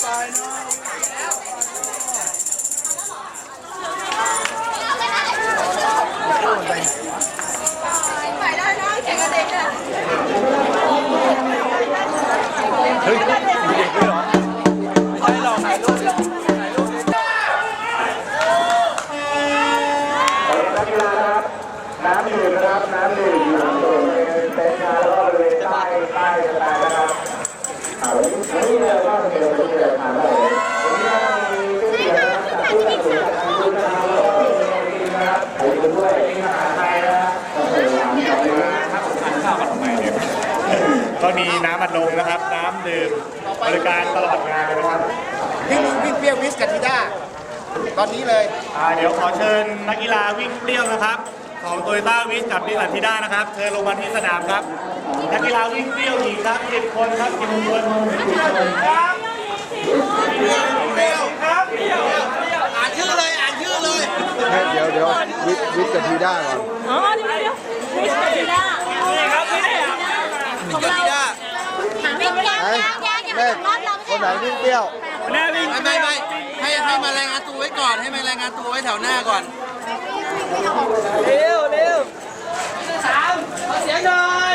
ไปเนาะเฮ้ยเด็กด้วยเหรอให้เราถ่ายรูปเลยนักกีฬาครับ น้ำดื่มนะครับ น้ำดื่มอยู่ตรงเต็นท์นะแล้วก็บริเวณใต้ใต้สไตล์นะครับ ด้วยมีอาหารไทยนะครับโอ้โหหวานจังเลยนะครับก็มีน้ำอัดลมนะครับ น้ำดื่มบริการตลอดงานเลยนะครับวิ่งวิ่งเปรี้ยววิสกับทีด้าตอนนี้เลยอ่าเดี๋ยวขอเชิญนักกีฬาวิ่งเปรี้ยวนะครับ ของโตโยต้าวิสกับดิสันทิด้านะครับเชิญลงมาที่สนามครับนักกีฬาวิ่งเปรี้ยวหญิงครับ10คนครับ10คนครับ อ่านชื่อเลยอ่านชื่อเลย ให้ เดี๋ยวเดี๋ยววิทย์วิทย์กับทีด้าก่อนอ๋อเดี๋ยวเดี๋ยววิสติด้าครับวิสติด้าของเราทีด้าวิ่งยางไหนยางยางอย่าแม่รอบเราคนไหนวิ่งเปรี้ยวแน่วิ่งไม่ไม่ไม่ให้ให้มารายงานตัวไว้ก่อนให้มารายงานตัวไว้แถวหน้าก่อน เร็วเร็วสามเสียงหน่อย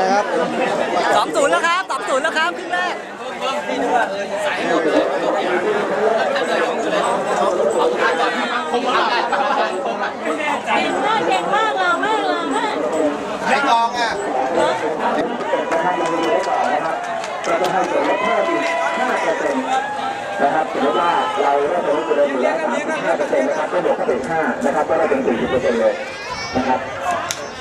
นะครับสองศูนย์แล้วครับสองศูนย์แล้วครับครึ่งแรกเจะให้ส่วนลดเพิ่มอีก5เปอร์เซ็นต์นะครับสมมติว่าเราเริ่มต้นเดิมอยู่แล้ว35เปอร์เซ็นต์นะครับก็บวกเข้าไป5นะครับก็ได้ถึง40เปอร์เซ็นต์เลยนะครับ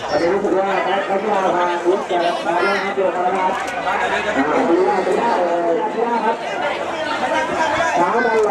ตอนนี้รู้สึกว่านักกีฬาทางลุกจมาเล่นเกี่ยวกับนะครับอ่าดูว่าเป็นได้เลยที่ว่าครับช้าบอล